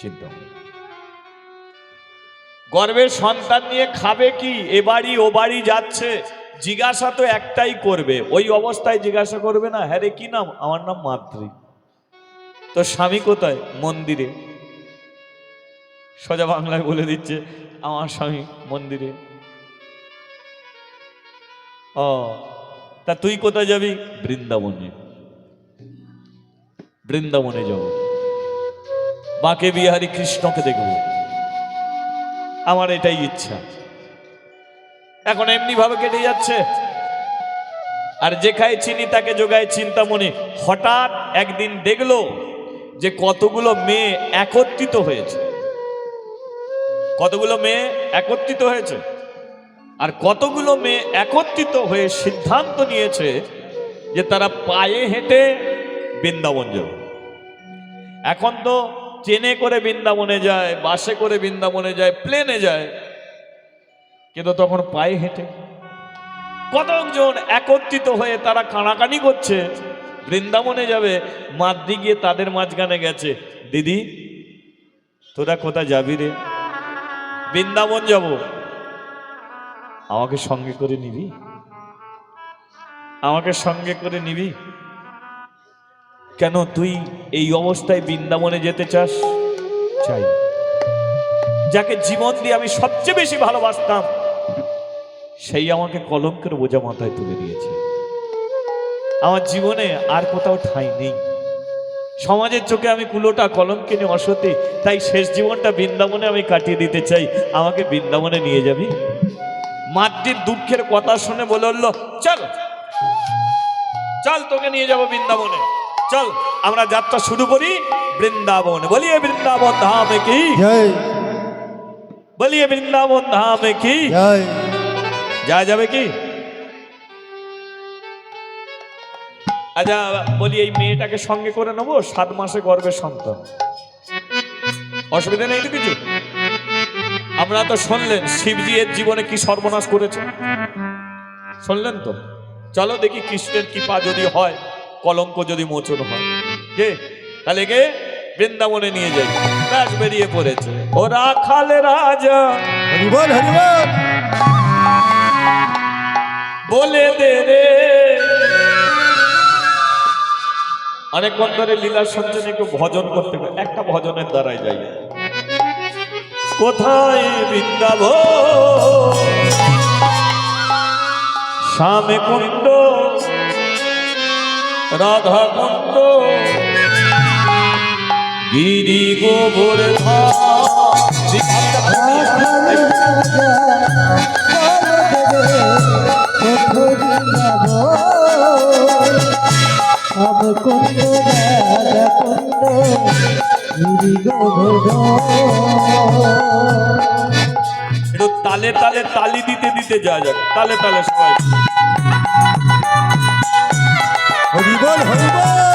চিন্তামণি গর্বের সন্তান নিয়ে খাবে কি? এ বাড়ি, ও বাড়ি যাচ্ছে। জিজ্ঞাসা তো একটাই করবে। ওই অবস্থায় জিজ্ঞাসা করবে না হ্যাঁ রে, কি নাম? আমার নাম মাতৃ। তো স্বামী কোথায়? মন্দিরে। সোজা বাংলায় বলে দিচ্ছে, আমার স্বামী মন্দিরে। ও, তা তুই কোথায় যাবি? বৃন্দাবনে। বৃন্দাবনে যাব। বাঁকে বিহারী কৃষ্ণকে দেখব। আমার এটাই ইচ্ছা। এখন এমনি ভাবে কেটে যাচ্ছে। আর যে খায় চিনি, তাকে যোগায় চিন্তামণি। হঠাৎ একদিন দেখল যে কতগুলো মেয়ে একত্রিত হয়েছে। কতগুলো মেয়ে একত্রিত হয়েছে? আর কতগুলো মেয়ে একত্রিত হয়ে সিদ্ধান্ত নিয়েছে যে তারা পায়ে হেঁটে বৃন্দাবন যাবে। এখন তো ট্রেনে করে বৃন্দাবনে যায়, বাসে করে বৃন্দাবনে যায়, প্লেনে যায়। কিন্তু তখন পায়ে হেঁটে কতজন একত্রিত হয়ে তারা কানাকানি করছে? বৃন্দাবনে যাবে, মাদ্রি গিয়ে তাদের মাঝখানে গেছে। দিদি, তোরা কোথায় যাবি রে? বৃন্দাবন যাব। আমাকে সঙ্গে করে নিবি? আমাকে সঙ্গে করে নিবি? কেন তুই এই অবস্থায় বৃন্দাবনে যেতে চাস? চাই। যাকে জীবন দিয়ে আমি সবচেয়ে বেশি ভালোবাসতাম সেই আমাকে কলঙ্কের বোঝা মাথায় তুলে দিয়েছে। আমার জীবনে আর কোথাও ঠাঁই নেই। সমাজের চোখে আমি কুলোটা কলঙ্কিনী অসতী তাই শেষ জীবনটা বৃন্দাবনে আমি কাটিয়ে দিতে চাই। আমাকে বৃন্দাবনে নিয়ে যাবি? মাতৃর দুঃখের কথা শুনে বলে উঠল চল চল তোকে নিয়ে যাব বৃন্দাবনে। চল আমরা যাত্রা শুরু করি বৃন্দাবন। বলিয়ে বৃন্দাবন ধামে কি? বলিয়ে বৃন্দাবন ধামে কি? যা যাবে কি? আচ্ছা বলি এই মেয়েটাকে সঙ্গে করে নেব সাত মাসে গর্ভের সন্তান। অসুবিধা নেই তো কিছু? আমরা তো শুনলেন শিবজি এর জীবনে কি সর্বনাশ করেছে। শুনলেন তো? চলো দেখি কৃষ্ণের কৃপা যদি হয়। কলঙ্ক যদি মোচন হয়। কে? তাহলে কে? বৃন্দাবনে নিয়ে যাই। ব্যাস বেরিয়ে পড়েছে। ও রাখাল রাজা। হরিবল হরিবল। বলে দে রে। অনেকক্ষণ ধরে লীলা সঞ্চয় একটু ভজন করতে পারে একটা ভজনের দ্বারাই যাই। কোথায় বৃন্দাব শ্যামে কুণ্ড রাধা কুণ্ড গিরি গোবর তালে তালে তালি দিতে দিতে যাওয়া যাক তালে তালে সবাই। হরিবল হরিবল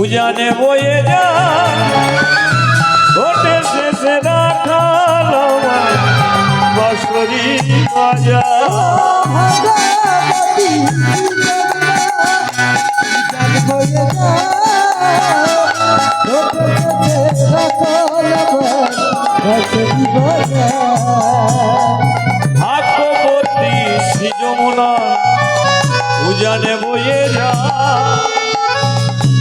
উজানে বয়ে যা। ঘটে শেষে রাখাল বসরি বাজা ভাগ্যবতী শ্রী যমুনা উজানে বয়ে যা।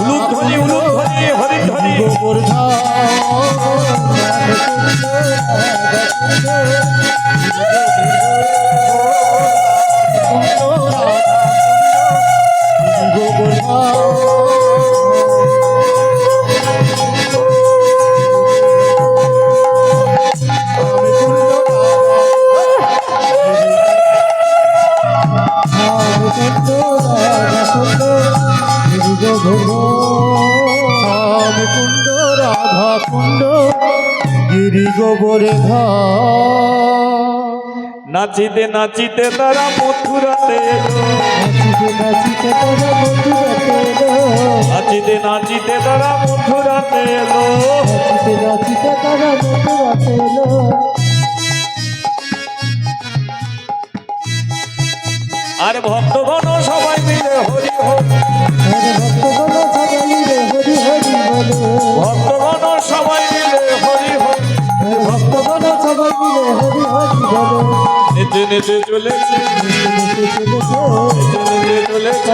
উলুক ধ্বনি উলুক ধ্বনি হরি ধ্বনি কুণ্ড গোবরে নাচিতে নাচিতে তারা মথুরাতে নাচিতে নাচিতে তারা মথুরাতে নাচিতে নাচিতে তারা মথুরাতে এলো। নাচিতে নাচিতে তারা মথুরাতে এলো। আর ভক্তগণ সবাই মিলে হরি হরি। আরে ভক্তগণ মিলে হরি হরি বলো। নেচে নেচে চলেছে। নেচে চলেছে চলেছে।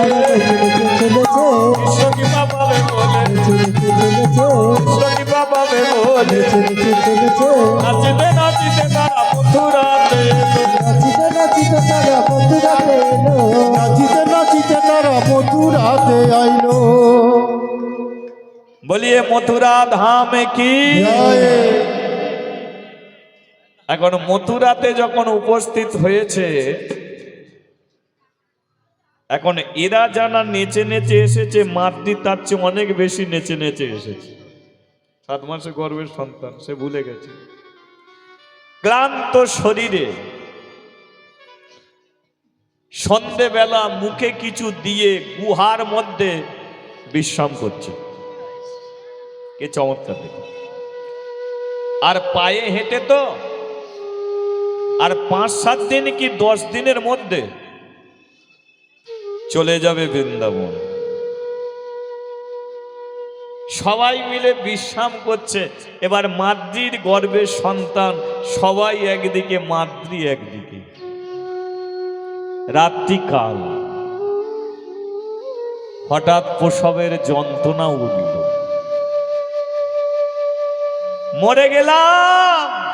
কৃষ্ণ কি পাবে বলে কৃষ্ণ কি পাবে বলে চলেছে নাচিতে নাচিতে তারা মথুরাতে নাচিতে নাচিতে তারা মথুরাতে এলো নাচিতে নাচিতে তারা আইলো বলিয়ে মথুরা ধাম কি? এখন মথুরাতে যখন উপস্থিত হয়েছে, এখন এরা জানা নেচে নেচে এসেছে, মাতৃ তার চেয়ে অনেক বেশি নেচে নেচে এসেছে। সাত মাসে গর্ভের সন্তান, সে ভুলে গেছে। ক্লান্ত শরীরে সন্ধেবেলা মুখে কিছু দিয়ে গুহার মধ্যে বিশ্রাম করছে। কে চমৎকার দেখো। আর পায়ে হেঁটে তো আর পাঁচ, সাত দিন কি দশ দিনের মধ্যে চলে যাবে বৃন্দাবন? সবাই মিলে বিশ্রাম করছে। এবার মাদ্রির গর্ভের সন্তান, সবাই একদিকে মাদ্রি একদিকে। রাত্রিকাল হঠাৎ প্রসবের যন্ত্রণা উঠল। মরে গেলাম!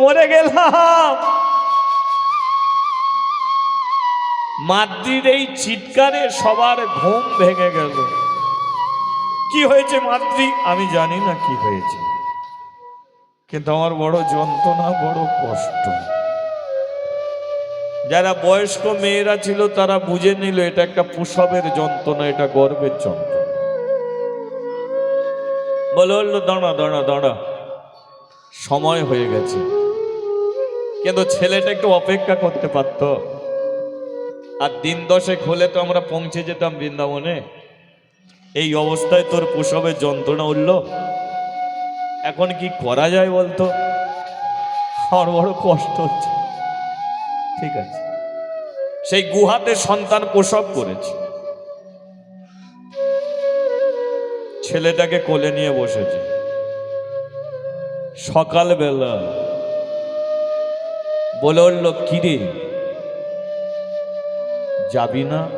মরে গেলাম। মাদ্রির এই চিৎকারে সবার ঘুম ভেঙে গেল। কি হয়েছে মাদ্রি আমি জানি না কি হয়েছে। কিন্তু আমার বড় যন্ত্রণা, বড় কষ্ট। যারা বয়স্ক মেয়েরা ছিল, তারা বুঝে নিল, এটা একটা প্রসবের যন্ত্রণা, এটা গর্বের যন্ত্রণা। বলে দাঁড়া দাঁড়া দাঁড়া। সময় হয়ে গেছে। কিন্তু ছেলেটা একটু অপেক্ষা করতে পারতো। আর দিন দশেক হলে তো আমরা পৌঁছে যেতাম বৃন্দাবনে। এই অবস্থায় তোর প্রসবের যন্ত্রণা উঠল। এখন কি করা যায় বলতো? আমার বড় কষ্ট হচ্ছে। ঠিক আছে। সেই গুহাতে সন্তান প্রসব করেছে। ছেলেটাকে কোলে নিয়ে বসেছে। সকালবেলা বলে উঠল, কিরে? যাবি না?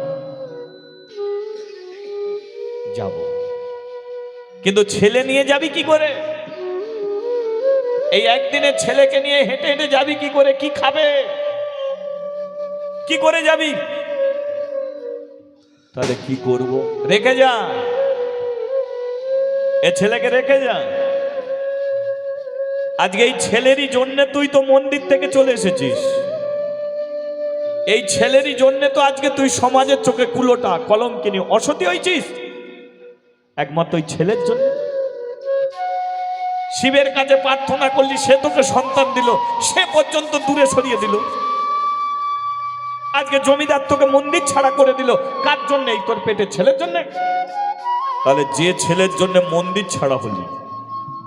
যাব। কিন্তু ছেলে নিয়ে যাবি কি করে? এই একদিনে ছেলেকে নিয়ে হেঁটে হেঁটে যাবি কি করে? কি খাবে? কি করে যাবি? তাহলে কি করব? রেখে যা। এ ছেলেকে রেখে যা। আজকে এই ছেলেরই জন্য তুই তো মন্দির থেকে চলে এসেছিস। এই ছেলেরই জন্য তো আজকে তুই সমাজের চোখে কুলোটা, কলম কিনি, অসতি হয়েছিস? একমাত্র ওই ছেলের জন্য। শিবের কাছে প্রার্থনা করলি, সে তোকে সন্তান দিল, সে পর্যন্ত দূরে সরিয়ে দিল। আজকে জমিদার তোকে মন্দির ছাড়া করে দিল, কার জন্য এই তোর পেটে ছেলের জন্য? তাহলে যে ছেলের জন্য মন্দির ছাড়া হলি,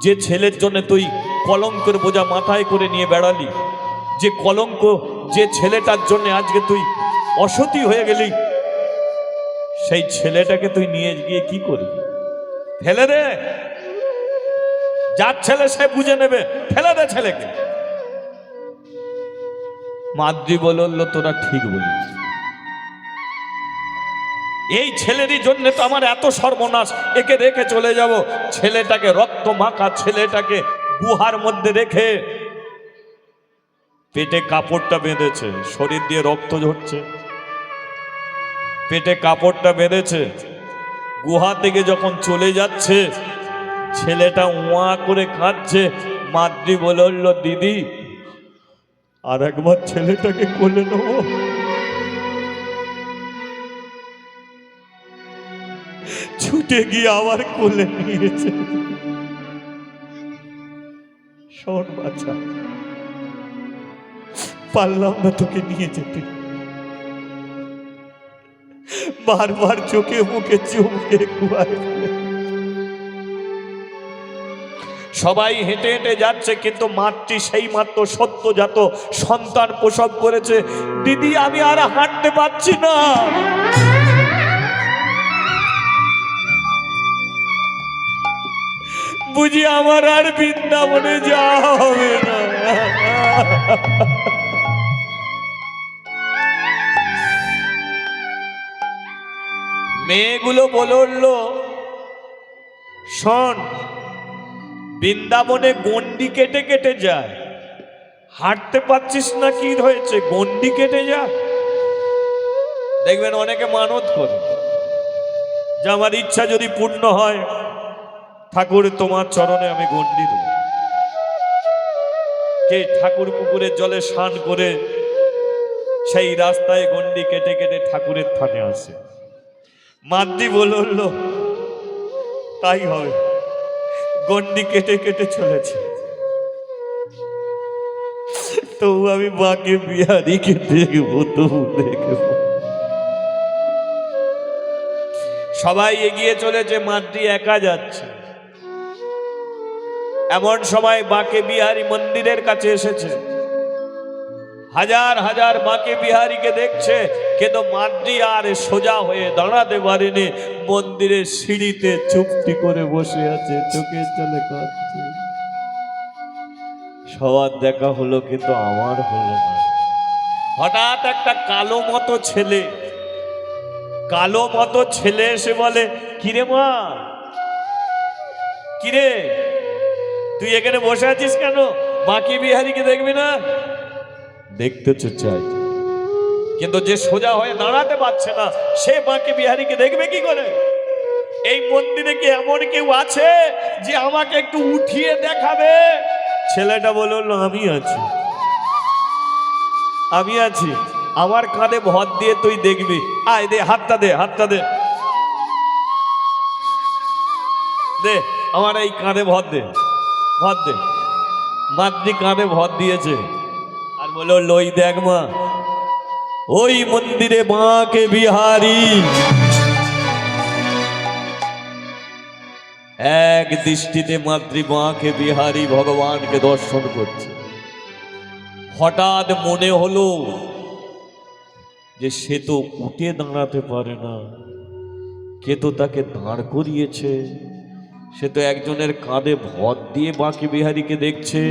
যে ছেলের জন্য তুই কলঙ্কের বোঝা মাথায় করে নিয়ে বেড়ালি। যে কলঙ্ক, যে ছেলেটার জন্য আজকে তুই অসতি হয়ে গেলি, সেই ছেলেটাকে তুই নিয়ে গিয়ে কি করবি? ফেলে দে। যার ছেলে সে বুঝে নেবে, ফেলে দে ছেলেকে। মাদ্রি বলল তোরা ঠিক বলিস এই ছেলেরই জন্য তো আমার এত সর্বনাশ। একে রেখে চলে যাব। ছেলেটাকে, রক্ত মাখা ছেলেটাকে গুহার মধ্যে রেখে পেটে কাপড়টা বেঁধেছে, শরীর দিয়ে রক্ত ঝরছে। পেটে কাপড়টা বেঁধেছে, গুহা থেকে যখন চলে যাচ্ছে, ছেলেটা ওয়া করে খাচ্ছে মাদ্রি বলে উঠল, দিদি, আর একবার ছেলেটাকে কোলে নেব। ছুটে গিয়ে আবার কোলে নিয়েছে শোন পারলাম না তোকে নিয়ে যেতে। বারবার চোখে মুখে চুমকে সবাই হেঁটে হেঁটে যাচ্ছে, কিন্তু মাতৃ সেই মাত্র সত্য সত্যজাত সন্তান প্রসব করেছে। দিদি, আমি আর হাঁটতে পারছি না। বুঝি আমার আর বৃন্দাবনে যাওয়া হবে না। মেয়েগুলো বলে উঠল, শোন, বৃন্দাবনে গন্ডি কেটে কেটে যায়। হাঁটতে পারছিস না কি হয়েছে? গন্ডি কেটে যা দেখবেন অনেকে মানত করে। যে আমার ইচ্ছা যদি পূর্ণ হয় ঠাকুর, তোমার চরণে আমি দেব। কে ঠাকুর পুকুরের জলে স্নান করে, সেই রাস্তায় গন্ডি কেটে কেটে ঠাকুরের থানে আসে। মাদ্রি বলল তাই হবে গন্ডি কেটে কেটে চলেছে। তবু আমি বাকে বিহারিকে দেখব তবু দেখব। সবাই এগিয়ে চলেছে মাদ্রি একা যাচ্ছে। এমন সময় বাঁকে বিহারি মন্দিরের কাছে এসেছে। হাজার হাজার বাকে বিহারীকে দেখছে, কিন্তু মাদ্রি আর সোজা হয়ে দাঁড়াতে পারেনি। মন্দিরের সিঁড়িতে চুপটি করে বসে আছে, চোখের চলে কাঁদছে সবার দেখা হলো, কিন্তু আমার হলো না। হঠাৎ একটা কালো মতো ছেলে, কালো মতো ছেলে এসে বলে, কিরে মা? কিরে? তুই এখানে বসে আছিস কেন? বাকি বিহারিকে দেখবি না? দেখতে চাই। কিন্তু যে সোজা হয়ে দাঁড়াতে পারছে না, সে বাকি বিহারিকে দেখবে কি করে? এই মন্দিরে কি এমন কেউ আছে যে আমাকে একটু উঠিয়ে দেখাবে? ছেলেটা বলল আমি আছি। আমি আছি। আমার কাঁধে ভর দিয়ে তুই দেখবি। আয়, দে, হাতটা দে হাতটা দে। দে, আমার এই কাঁধে ভর দে। ভর দে। মাতৃ কাঁধে ভর দিয়েছে। আর বলল লই দেখ মা, ওই মন্দিরে মাকে বিহারি। এক দৃষ্টিতে মাতৃ মাকে বিহারি ভগবানকে দর্শন করছে। হঠাৎ মনে হলো যে সে তো উঠে দাঁড়াতে পারে না। কে তো তাকে দাঁড় করিয়েছে। সে তো একজনের কাঁধে ভর দিয়ে বাকি বিহারীকে দেখছে।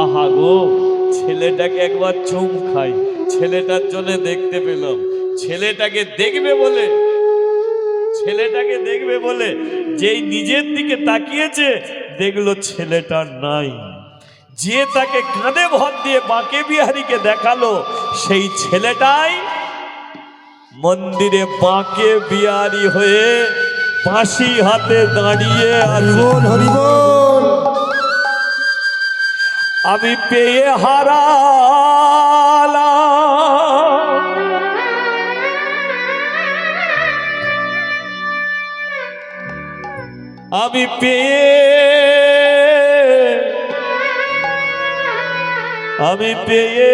আহা গো, ছেলেটাকে একবার চুম খাই। ছেলেটার জন্য দেখতে পেলাম। ছেলেটাকে দেখবে বলে, ছেলেটাকে দেখবে বলে যেই নিজের দিকে তাকিয়েছে, দেখল ছেলেটা নাই। যে তাকে কাঁধে ভর দিয়ে বাঁকে বিহারীকে দেখাল, সেই ছেলেটাই মন্দিরে বাঁকে বিহারি হয়ে বাঁশি হাতে দাঁড়িয়ে হরিবল হরিবল। আমি পেয়ে হারালাম। আমি পেয়ে আমি পেয়ে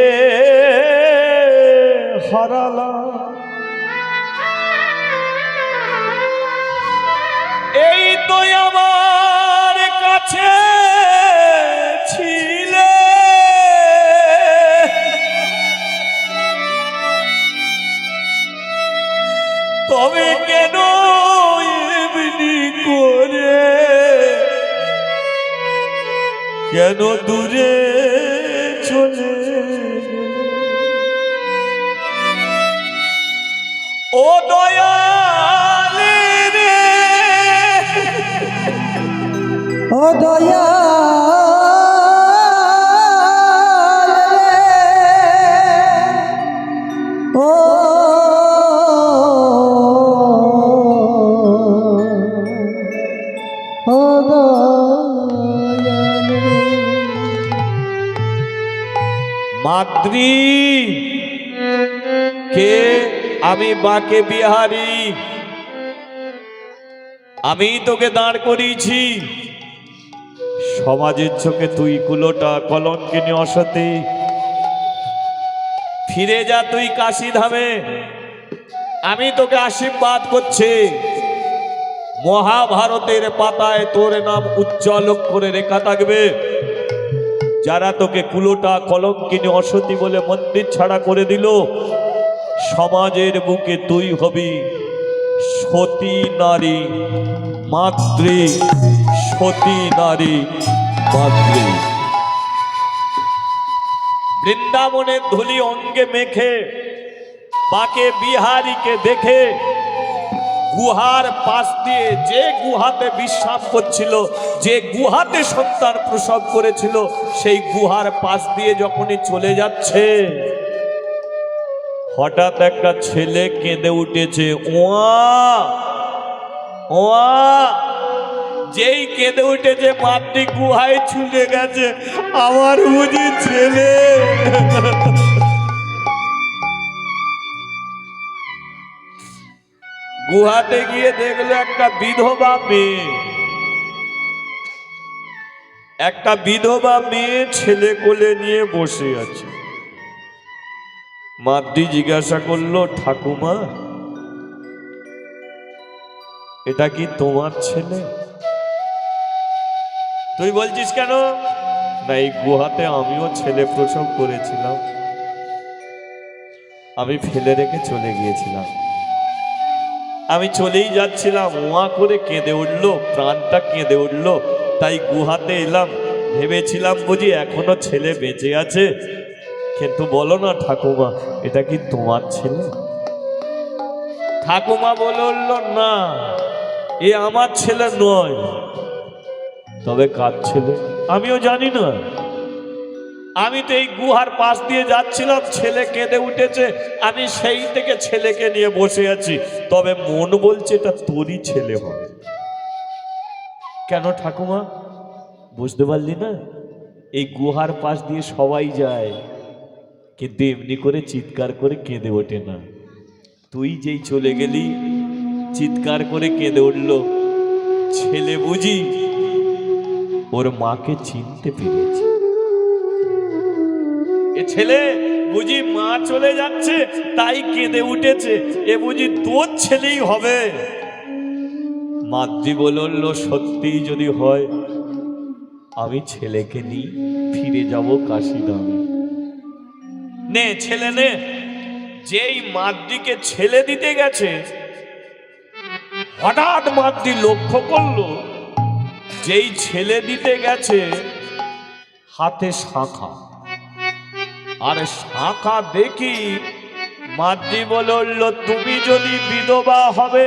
হারালাম। তো আমার কাছে ছিলে। তবে কেন এমনি করে? কেন দূরে চলে ও দয়ালে দয়া মাদ্রি কে আমি বাকে বিহারি? আমি তোকে দাঁড় করিয়েছি। সমাজের চোখে তুই কুলোটা কলঙ্কিনী অসতি। ফিরে যা তুই কাশি ধামে। আমি তোকে আশীর্বাদ করছি। মহাভারতের পাতায় তোর নাম উজ্জ্বল করে রেখা থাকবে। যারা তোকে কুলোটা কলঙ্কিনী অসতি বলে মন্দির ছাড়া করে দিল, সমাজের বুকে তুই হবি সতী নারী মাতৃ। সতী নারী মাতৃ বৃন্দাবনের ধুলি অঙ্গে মেখে, বাকে বিহারীকে দেখে, গুহার পাশ দিয়ে যে গুহাতে বিশ্রাম করছিল, যে গুহাতে সন্তান প্রসব করেছিল, সেই গুহার পাশ দিয়ে যখনই চলে যাচ্ছে, হঠাৎ একটা ছেলে কেঁদে উঠেছে, ওয়া ওয়া যেই কেঁদে উঠেছে মাতৃ গুহায় ছুটে গেছে। আমার বুঝি ছেলে। গুহাতে গিয়ে দেখল একটা বিধবা মেয়ে। একটা বিধবা মেয়ে ছেলে কোলে নিয়ে বসে আছে। মাদ্রি জিজ্ঞাসা করল, ঠাকুমা, এটা কি তোমার ছেলে? তুই বলছিস কেন? না, এই গুহাতে আমিও ছেলে প্রসব করেছিলাম। আমি ফেলে রেখে চলে গিয়েছিলাম। আমি চলেই যাচ্ছিলাম ওয়া করে কেঁদে উঠল, প্রাণটা কেঁদে উঠল। তাই গুহাতে এলাম, ভেবেছিলাম বুঝি এখনও ছেলে বেঁচে আছে। কিন্তু বলো না, ঠাকুমা, এটা কি তোমার ছেলে? ঠাকুমা বলে উঠল, না, এ আমার ছেলে নয়। তবে কার ছেলে আমিও জানি না। আমি তো এই গুহার পাশ দিয়ে যাচ্ছিলাম, ছেলে কেঁদে উঠেছে। আমি সেই থেকে ছেলেকে নিয়ে বসে আছি। তবে মন বলছে এটা তোরই ছেলে হবে। কেন ঠাকুমা? বুঝতে পারলি না? এই গুহার পাশ দিয়ে সবাই যায়, কিন্তু এমনি করে চিৎকার করে কেঁদে ওঠে না। তুই যেই চলে গেলি, চিৎকার করে কেঁদে উঠল, ছেলে বুঝি? ওর মাকে চিনতে পেরেছে। এ ছেলে বুঝি মা চলে যাচ্ছে তাই কেঁদে উঠেছে। এ বুঝি তোর ছেলেই হবে। মাতৃ বলল সত্যি যদি হয় আমি ছেলেকে নিয়ে ফিরে যাব কাশিধামে। নে ছেলে নে যেই মাতৃকে ছেলে দিতে গেছে হঠাৎ মাতৃ লক্ষ্য করল যেই ছেলে দিতে গেছে হাতে শাঁখা। আর শাঁখা দেখি মাতৃ বলল তুমি যদি বিধবা হবে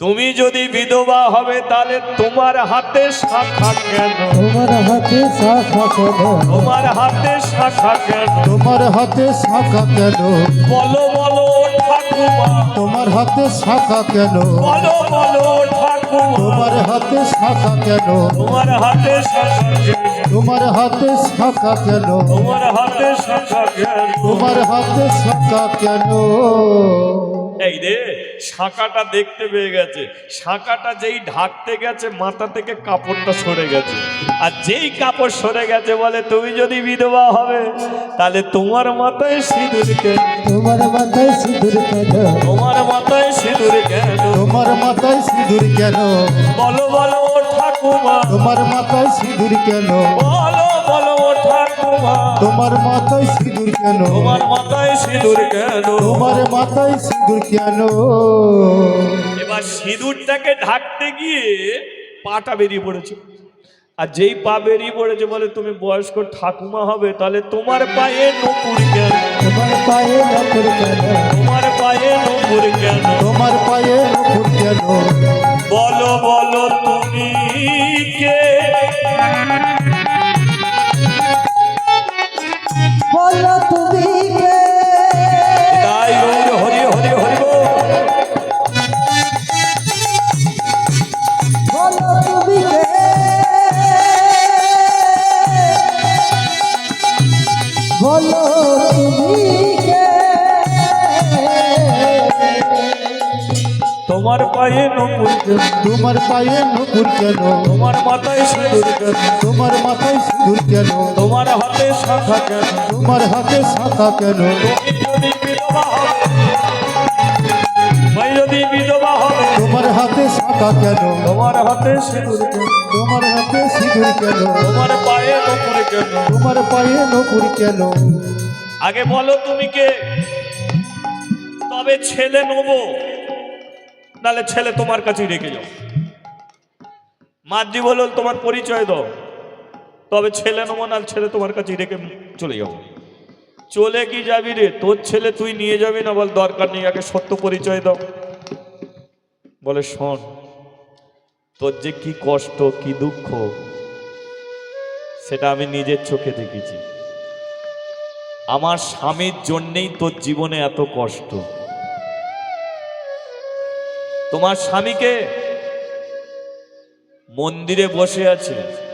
তুমি যদি বিধবা হবে তাহলে তোমার হাতে শাখা কেন? তোমার হাতে শাখা কেন? তোমার হাতে শাখা কেন? তোমার হাতে শাখা কেন? বলো বলো ঠাকুমা। তোমার হাতে শাখা কেন? বলো বলো তোমার হাতে শাখা কেন? তোমার হাতে শাখা তোমার হাতে শাখা কেন? তোমার হাতে শাখা কেন? তোমার হাতে শাখা কেন? এই রে। শাখাটা দেখতে পেয়ে গেছে। শাখাটা যেই ঢাকতে গেছে মাথা থেকে কাপড়টা সরে গেছে। আর যেই কাপড় সরে গেছে বলে তুমি যদি বিধবা হবে তাহলে তোমার মাথায় সিঁদুর কেন? তোমার মাথায় সিঁদুর কেন? তোমার মাথায় সিঁদুর কেন? তোমার মাথায় সিঁদুর কেন? বলো বলো ঠাকুমা। তোমার মাথায় সিঁদুর কেন? বলো তোমার মাথায় সিঁদুর কেন? তোমার মাথায় সিঁদুর কেন? তোমার মাথায় সিঁদুর কেন? এবার সিঁদুরটাকে ঢাকতে গিয়ে পাটা বেরিয়ে পড়েছে। আর যেই পা বেরিয়ে পড়েছে বলে তুমি বয়স্ক ঠাকুমা হবে তাহলে তোমার পায়ে নপুর কেন? তোমার পায়ে নপুর কেন? তোমার পায়ে নপুর কেন? তোমার পায়ে নপুর কেন? বলো বলো তুমি কে? বলো তুমি কে তাই গৌর হরি হরি হরি বলো তুমি কে বলো তুমি কে তোমার পায়ে নপুর তোমার পায়ে নপুর কেন? তোমার মাথায় সিঁদুর কেন? তোমার মাথায় কেন? তোমার হাতে শাখা কেন? তোমার হাতে শাখা কেন? তোমার হাতে শাখা কেন? তোমার হাতে সিঁদুর কেন? তোমার হাতে সিঁদুর কেন? তোমার পায়ে নপুর কেন? তোমার পায়ে নপুর কেন? আগে বলো তুমি কে? তবে ছেলে নেব। নালে ছেলে তোমার কাছেই রেখে যাও। মাদ্রি বলল তোমার পরিচয় দাও। তবে ছেলে নেব নাহলে ছেলে তোমার কাছে রেখে চলে যাব চলে কি যাবি রে? তোর ছেলে তুই নিয়ে যাবি না বল? দরকার নেই, আগে সত্য পরিচয় দাও। বলে, শোন, তোর যে কি কষ্ট, কি দুঃখ, সেটা আমি নিজের চোখে দেখেছি। আমার স্বামীর জন্যেই তোর জীবনে এত কষ্ট। তোমার স্বামীকে মন্দিরে বসে আছে।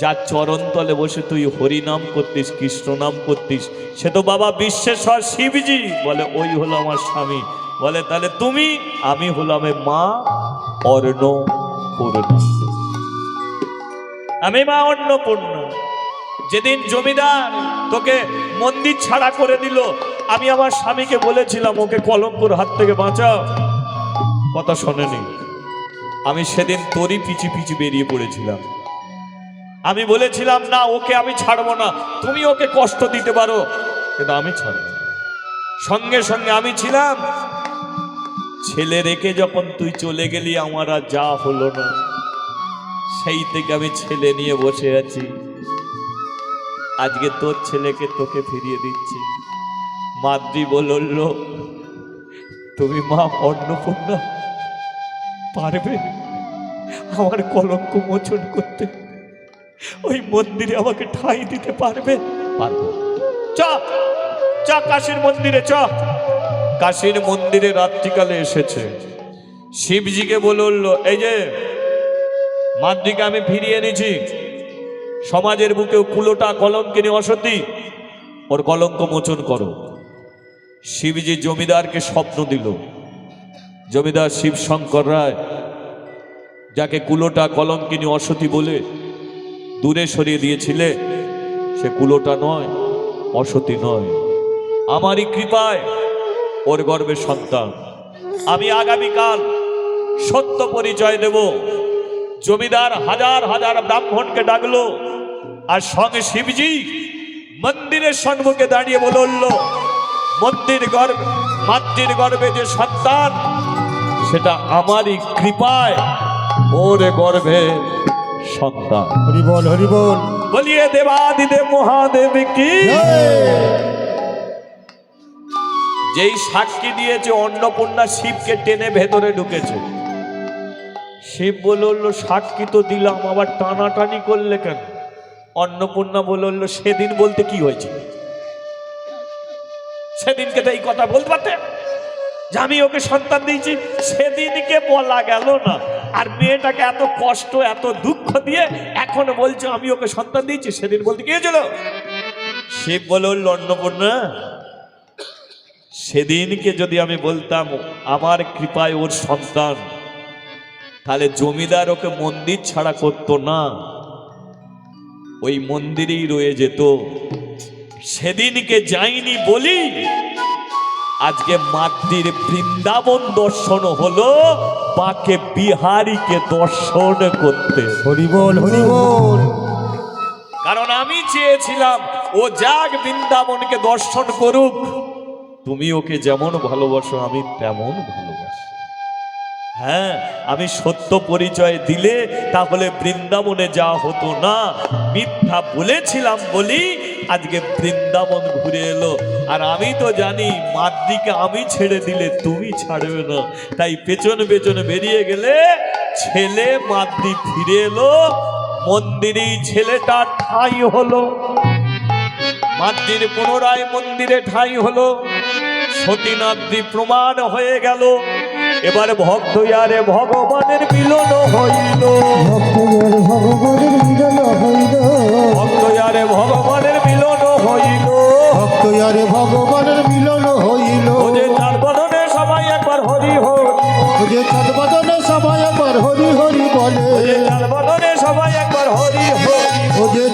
যার চরণতলে বসে তুই হরিনাম করতিস কৃষ্ণ নাম করতিস। সে তো বাবা বিশ্বেশ্বর শিবজি। বলে, ওই হলো আমার স্বামী। বলে, তাহলে তুমি? আমি হলাম মা অর্ণ আমি মা অন্নপূর্ণ যেদিন জমিদার তোকে মন্দির ছাড়া করে দিল, আমি আমার স্বামীকে বলেছিলাম, ওকে কলঙ্কর হাত থেকে বাঁচাও। কথা শোনেনি। আমি সেদিন তোরই পিছি পিছি বেরিয়ে পড়েছিলাম। আমি বলেছিলাম, না, ওকে আমি ছাড়বো না। তুমি ওকে কষ্ট দিতে পারো। কিন্তু আমি ছাড়বো। সঙ্গে সঙ্গে আমি ছিলাম। ছেলে রেখে যখন তুই চলে গেলি, আমার আর যা হলো না। সেই থেকে আমি ছেলে নিয়ে বসে আছি। আজকে তোর ছেলেকে তোকে ফিরিয়ে দিচ্ছি। মাদ্রি বলল তুমি মা অন্নপূর্ণা। পারবে? আমার কলঙ্ক মোচন করতে। ওই মন্দিরে আমাকে ঠাঁই দিতে পারবে? পারব। চ চ কাশীর মন্দিরে চ কাশীর মন্দিরে রাত্রিকালে এসেছে। শিবজিকে বলল এই যে মাদ্রিকে আমি ফিরিয়ে এনেছি। সমাজের বুকেও কুলোটা কলঙ্কিনী অসতি। ওর কলঙ্ক মোচন করো। শিবজি জমিদারকে স্বপ্ন দিল। জমিদার শিবশঙ্কর রায় যাকে কুলোটা কলঙ্কিনী অসতি বলে দূরে সরিয়ে দিয়েছিলে। সে কুলোটা নয়, অসতি নয়। আমারই কৃপায় ওর গর্বের সন্তান। আমি আগামীকাল সত্য পরিচয় দেব। জমিদার হাজার হাজার ব্রাহ্মণকে ডাকলো আর সঙ্গে শিবজি মন্দিরের সম্মুখে দাঁড়িয়ে বলল, মন্দির গর্ব, মাতৃর গর্বে যে সন্তান, সেটা আমারই কৃপায় ওর গর্ভে সন্তান হরি বল হরি বল বলিয়ে দেবাদিদেব মহাদেব কি? যেই সাক্ষী দিয়েছে অন্নপূর্ণা শিবকে টেনে ভেতরে ঢুকেছে। শিব বলল সাক্ষী তো দিলাম আবার টানাটানি করলে কেন? অন্নপূর্ণা বলল সেদিন বলতে কি হয়েছে? সেদিনকে তো এই কথা বলতে পারতে যে আমি ওকে সন্তান দিয়েছি সেদিনকে বলা গেল না। আর মেয়েটাকে এত কষ্ট, এত দুঃখ দিয়ে এখন বলছে, আমি ওকে সন্তান দিয়েছি। সেদিন বলতে গিয়েছিল। সে বলে অন্নপূর্ণা সেদিনকে যদি আমি বলতাম, আমার কৃপায় ওর সন্তান, তাহলে জমিদার ওকে মন্দির ছাড়া করতো না। ওই মন্দিরেই রয়ে যেত। সেদিনকে যাইনি বলি আজকে মাতৃর বৃন্দাবন দর্শন হলো বাকে বিহারীকে দর্শন করতে। হরিবল হরিবল কারণ আমি চেয়েছিলাম ও যাক বৃন্দাবনকে দর্শন করুক। তুমি ওকে যেমন ভালোবাসো আমি তেমন ভালোবাসি। হ্যাঁ আমি সত্য পরিচয় দিলে তাহলে বৃন্দাবনে যাওয়া হতো না। মিথ্যা বলেছিলাম বলি আজকে বৃন্দাবন ঘুরে এলো। আর আমি তো জানি মাদ্রিকে আমি ছেড়ে দিলে তুমি ছাড়বে না। তাই পেছন পেছন বেরিয়ে গেলে ছেলে মাদ্রি ফিরে এলো। মন্দিরেই ছেলেটা ঠাঁই হলো। মাদ্রির পুনরায় মন্দিরে ঠাঁই হলো। সতীনাদ্রি প্রমাণ হয়ে গেল। এবার ভক্ত আরে ভগবানের মিলন হইল। ভগবানের মিলন হইল। ভক্ত আরে ভগবানের মিলন হইল। ভক্ত আরে ভগবানের মিলন হইল। ওদের চার বদনে সবাই একবার হরি হরি যে চাঁদবাদনে সবাই একবার হরি হরি বলে। ওদের চার বদনে সবাই একবার হরি হরি ও যে